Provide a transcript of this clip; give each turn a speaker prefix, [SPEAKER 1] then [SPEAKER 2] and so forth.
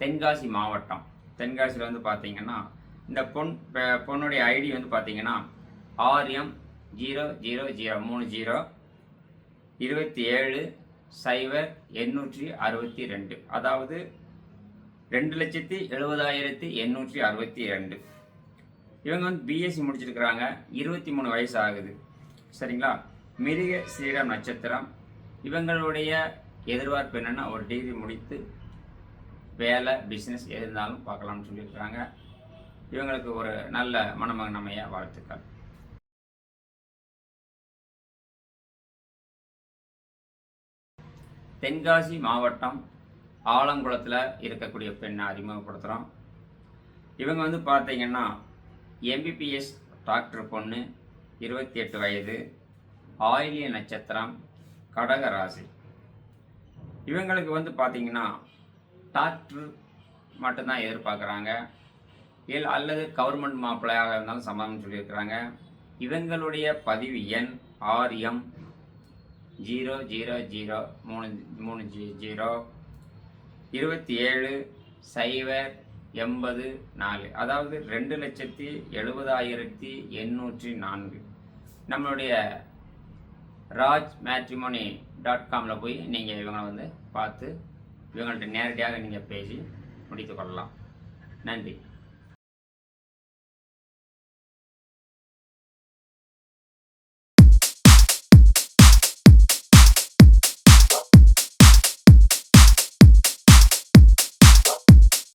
[SPEAKER 1] தென்காசி மாவட்டம். தென்காசியில் வந்து பார்த்தீங்கன்னா இந்த பொன் பொண்ணுடைய ஐடி வந்து பார்த்தீங்கன்னா ஆர்எம் ஜீரோ ஜீரோ ஜீரோ மூணு ஜீரோ இருபத்தி ஏழு சைபர் எண்ணூற்றி அறுபத்தி ரெண்டு. அதாவது ரெண்டு லட்சத்தி எழுபதாயிரத்தி எண்ணூற்றி அறுபத்தி ரெண்டு. இவங்க வந்து பிஎஸ்சி முடிச்சிருக்கிறாங்க. இருபத்தி மூணு வயசு ஆகுது. சரிங்களா? மிருக ஸ்ரீராம் நட்சத்திரம். இவங்களுடைய எதிர்பார்ப்பு என்னென்னா ஒரு டிகிரி முடித்து வேலை பிஸ்னஸ் எது இருந்தாலும் பார்க்கலாம்னு சொல்லியிருக்கிறாங்க. இவங்களுக்கு ஒரு நல்ல மணமகன் அமைய வாழ்த்துக்கள். தென்காசி மாவட்டம் ஆலங்குளத்தில் இருக்கக்கூடிய பெண்ணை அறிமுகப்படுத்துகிறோம் இவங்க வந்து பார்த்தீங்கன்னா எம்பிபிஎஸ் டாக்டர் பொண்ணு இருபத்தி எட்டு வயது ஆயிலிய நட்சத்திரம் கடக ராசி. இவங்களுக்கு வந்து பார்த்தீங்கன்னா டாக்டர் மட்டும்தான் எதிர்பார்க்குறாங்க. இல்லை அல்லது கவர்மெண்ட் மாப்பிள்ளையாக இருந்தாலும் சம்மதம் சொல்லியிருக்கிறாங்க. இவங்களுடைய பதிவு எண் ஆர்எம் ஜீரோ ஜீரோ ஜீரோ மூணு மூணு ஜீ ஜீரோ. இருபத்தி ஏழு சைபர் எண்பது நாலு. அதாவது ரெண்டு லட்சத்தி எழுபதாயிரத்தி எண்ணூற்றி நான்கு. நம்மளுடைய ராஜ் மேட்ரிமோனி டாட் காமில் போய் நீங்கள் இவங்களை வந்து பார்த்து இவங்கள்ட்ட நேரடியாக நீங்கள் பேசி முடித்து கொள்ளலாம். நன்றி.